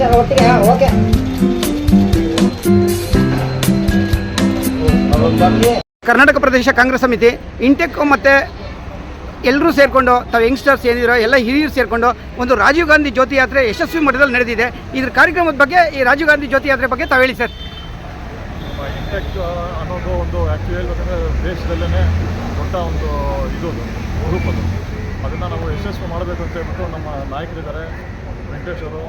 Sir ಒಟ್ಟಿಗೆ okay. Karnataka ಪ್ರದೇಶ ಕಾಂಗ್ರೆಸ್ ಸಮಿತಿ intake ಮತ್ತು ಎಲ್ಲರೂ ಸೇರಿಕೊಂಡು ತಾವು ಯಂಗ್ಸ್ಟರ್ಸ್ ಏನಿರೋ ಎಲ್ಲ ಹಿರಿಯರು ಸೇರಿಕೊಂಡು ಒಂದು ರಾಜೀವ್ ಗಾಂಧಿ ಜ್ಯೋತಿ ಯಾತ್ರೆ ಯಶಸ್ವಿ ಮಟ್ಟದಲ್ಲಿ ನಡೆದಿದೆ. ಇದ್ರ ಕಾರ್ಯಕ್ರಮದ ಬಗ್ಗೆ ಈ ರಾಜೀವ್ ಗಾಂಧಿ ಜ್ಯೋತಿ ಯಾತ್ರೆ ಬಗ್ಗೆ ತಾವು ಹೇಳಿ ಸರ್. ಇಂಟೆಕ್ ಅನ್ನೋದು ಒಂದು ಆ್ಯಕ್ಚುಲಿ ಹೇಳ್ಬೇಕಂದ್ರೆ ದೇಶದಲ್ಲೇ ದೊಡ್ಡ ಒಂದು ಇದು ಗ್ರೂಪ್ ಅದು. ಅದನ್ನು ನಾವು ಯಶಸ್ವಿ ಮಾಡಬೇಕು ಅಂತ ಹೇಳ್ಬಿಟ್ಟು ನಮ್ಮ ನಾಯಕರಿದ್ದಾರೆ ವೆಂಕಟೇಶ್ ಅವರು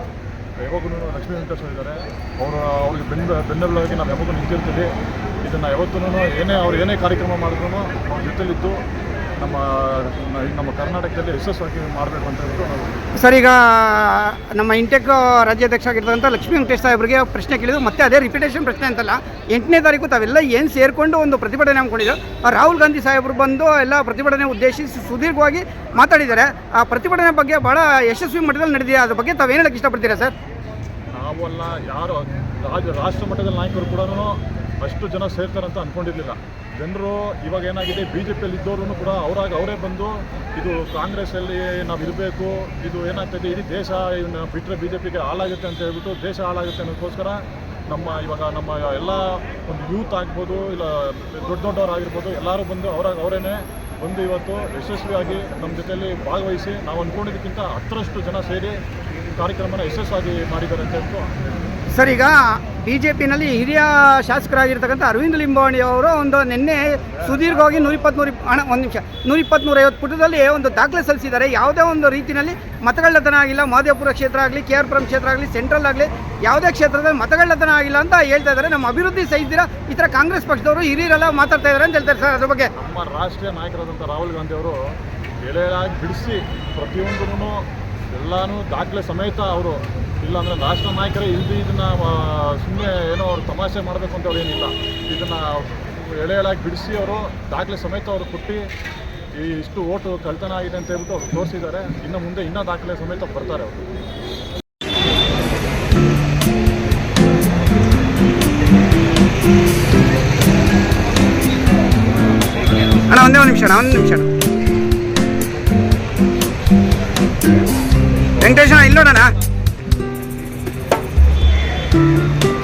ಯಾವಾಗೂ ಲಕ್ಷ್ಮೀ ವೆಂಕಟೇಶ್ವರ ಇದ್ದಾರೆ ಅವರು, ಅವ್ರಿಗೆ ಬೆನ್ನ ಬೆನ್ನೆಲುಬಾಗಿ ನಾವು ಯಾವಾಗಲೂ ನಿಂತಿರ್ತೀವಿ. ಇದನ್ನು ಯಾವತ್ತೂ ಏನೇ ಅವ್ರು ಏನೇ ಕಾರ್ಯಕ್ರಮ ಮಾಡಿದ್ರು ಜೊತೆಲಿದ್ದು ನಮ್ಮ ನಮ್ಮ ಕರ್ನಾಟಕದಲ್ಲಿ ಯಶಸ್ವಾಗಿ ಮಾಡಬೇಕು ಅಂತ ಹೇಳ್ಬಿಟ್ಟು ಸರ್ ಈಗ ನಮ್ಮ ಇಂಟೆಕ್ ರಾಜ್ಯಾಧ್ಯಕ್ಷ ಆಗಿರ್ತಕ್ಕಂಥ ಲಕ್ಷ್ಮೀ ವೆಂಕಟೇಶ್ ಸಾಹೇಬ್ರಿಗೆ ಪ್ರಶ್ನೆ ಕೇಳಿದ್ರು ಮತ್ತೆ ಅದೇ ರಿಪಿಟೇಷನ್ ಪ್ರಶ್ನೆ ಅಂತಲ್ಲ ಎಂಟನೇ ತಾರೀಕು ತಾವೆಲ್ಲ ಏನು ಸೇರಿಕೊಂಡು ಒಂದು ಪ್ರತಿಭಟನೆ ಹಮ್ಮಿಕೊಂಡಿದ್ದು ಆ ರಾಹುಲ್ ಗಾಂಧಿ ಸಾಹೇಬರು ಬಂದು ಎಲ್ಲ ಪ್ರತಿಭಟನೆ ಉದ್ದೇಶಿಸಿ ಸುದೀರ್ಘವಾಗಿ ಮಾತಾಡಿದ್ದಾರೆ. ಆ ಪ್ರತಿಭಟನೆ ಬಗ್ಗೆ ಭಾಳ ಯಶಸ್ವಿ ಮಟ್ಟದಲ್ಲಿ ನಡೆದಿದೆ. ಅದ್ರ ಬಗ್ಗೆ ತಾವು ಏನು ಹೇಳಕ್ಕೆ ಇಷ್ಟಪಡ್ತೀರಾ ಸರ್? ನಾವಲ್ಲ ಯಾರು ರಾಜ್ಯ ರಾಷ್ಟ್ರ ಮಟ್ಟದ ನಾಯಕರು ಕೂಡ ಅಷ್ಟು ಜನ ಸೇರ್ತಾರಂತ ಅಂತ ಅಂದ್ಕೊಂಡಿರಲಿಲ್ಲ ಜನರು ಇವಾಗ ಏನಾಗಿದೆ ಬಿ ಜೆ ಪಿಯಲ್ಲಿ ಇದ್ದವರು ಕೂಡ ಅವರಾಗ ಅವರೇ ಬಂದು, ಇದು ಕಾಂಗ್ರೆಸ್ಸಲ್ಲಿ ನಾವು ಇರಬೇಕು, ಇದು ಏನಾಗ್ತದೆ, ಇಡೀ ದೇಶ ಇವನ್ನ ಬಿಟ್ಟರೆ ಬಿ ಜೆ ಪಿಗೆ ಹಾಳಾಗುತ್ತೆ ಅಂತ ಹೇಳ್ಬಿಟ್ಟು ದೇಶ ಹಾಳಾಗುತ್ತೆ ಅನ್ನೋದಕ್ಕೋಸ್ಕರ ನಮ್ಮ ಇವಾಗ ನಮ್ಮ ಎಲ್ಲ ಒಂದು ಯೂತ್ ಆಗ್ಬೋದು, ಇಲ್ಲ ದೊಡ್ಡ ದೊಡ್ಡವರಾಗಿರ್ಬೋದು, ಎಲ್ಲರೂ ಬಂದು ಅವರಾಗ ಅವರೇನೆ ಬಂದು ಇವತ್ತು ಯಶಸ್ವಿಯಾಗಿ ನಮ್ಮ ಜೊತೆಯಲ್ಲಿ ಭಾಗವಹಿಸಿ ನಾವು ಅಂದ್ಕೊಂಡಿದ್ದಕ್ಕಿಂತ ಹತ್ತರಷ್ಟು ಜನ ಸೇರಿ ಕಾರ್ಯಕ್ರಮನ ಯಶಸ್ವಾಗಿ ಮಾಡಿದ್ದಾರೆ ಅಂತ ಹೇಳ್ಬಿಟ್ಟು ಸರ್, ಈಗ ಬಿ ಜೆ ಪಿನಲ್ಲಿ ಹಿರಿಯ ಶಾಸಕರಾಗಿರ್ತಕ್ಕಂಥ ಅರವಿಂದ್ ಲಿಂಬಾವಣಿ ಅವರು ಒಂದು ನಿನ್ನೆ ಸುದೀರ್ಘವಾಗಿ ನೂರ ಇಪ್ಪತ್ತ್ಮೂರು ಹಣ ಒಂದು ನಿಮಿಷ ನೂರ ಇಪ್ಪತ್ತು ನೂರೈವತ್ತು ಪುಟದಲ್ಲಿ ಒಂದು ದಾಖಲೆ ಸಲ್ಲಿಸಿದ್ದಾರೆ. ಯಾವುದೇ ಒಂದು ರೀತಿಯಲ್ಲಿ ಮತಗಳ್ಳತನ ಆಗಿಲ್ಲ. ಮಹದೇವಪುರ ಕ್ಷೇತ್ರ ಆಗಲಿ, ಕೆ ಆರ್ ಪುರಂ ಕ್ಷೇತ್ರ ಆಗಲಿ, ಸೆಂಟ್ರಲ್ ಆಗಲಿ, ಯಾವುದೇ ಕ್ಷೇತ್ರದಲ್ಲಿ ಮತಗಳ್ಳತನ ಆಗಿಲ್ಲ ಅಂತ ಹೇಳ್ತಾ ಇದ್ದಾರೆ. ನಮ್ಮ ಅಭಿವೃದ್ಧಿ ಸಹಿಸಿರ ಈ ಥರ ಕಾಂಗ್ರೆಸ್ ಪಕ್ಷದವರು ಹಿರಿಯರೆಲ್ಲ ಮಾತಾಡ್ತಾ ಇದ್ದಾರೆ ಅಂತ ಹೇಳ್ತಾರೆ ಸರ್. ಅದ್ರ ಬಗ್ಗೆ ನಮ್ಮ ರಾಷ್ಟ್ರೀಯ ನಾಯಕರಾದಂಥ ರಾಹುಲ್ ಗಾಂಧಿ ಅವರು ಎಳೆಯಾಗಿ ಬಿಡಿಸಿ ಪ್ರತಿಯೊಂದನ್ನು ಎಲ್ಲಾನು ದಾಖಲೆ ಸಮೇತ ಅವರು ಇಲ್ಲಾಂದರೆ ರಾಷ್ಟ್ರ ನಾಯಕರೇ ಇಲ್ಲಿ ಇದನ್ನು ಸುಮ್ಮನೆ ಏನೋ ಅವ್ರು ತಮಾಷೆ ಮಾಡಬೇಕು ಅಂತ ಅವ್ರೇನಿಲ್ಲ ಇದನ್ನು ಎಳೆ ಎಳೆಯಾಗಿ ಬಿಡಿಸಿ ಅವರು, ದಾಖಲೆ ಸಮೇತ ಅವರು ಕೊಟ್ಟು, ಈ ಇಷ್ಟು ಓಟು ಕಳ್ತನ ಆಗಿದೆ ಅಂತ ಹೇಳ್ಬಿಟ್ಟು ಅವ್ರು ತೋರಿಸಿದ್ದಾರೆ. ಇನ್ನು ಮುಂದೆ ಇನ್ನೂ ದಾಖಲೆ ಸಮೇತ ಬರ್ತಾರೆ ಅವರು. ಅಣ್ಣ, ಒಂದೇ ಒಂದು ನಿಮಿಷ ಒಂದು ನಿಮಿಷ ವೆಂಕಟೇಶ್ ಅಣ್ಣ ಇಲ್ಲೋಣ Thank you.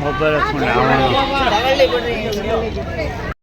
ಮೊಬೈಲ್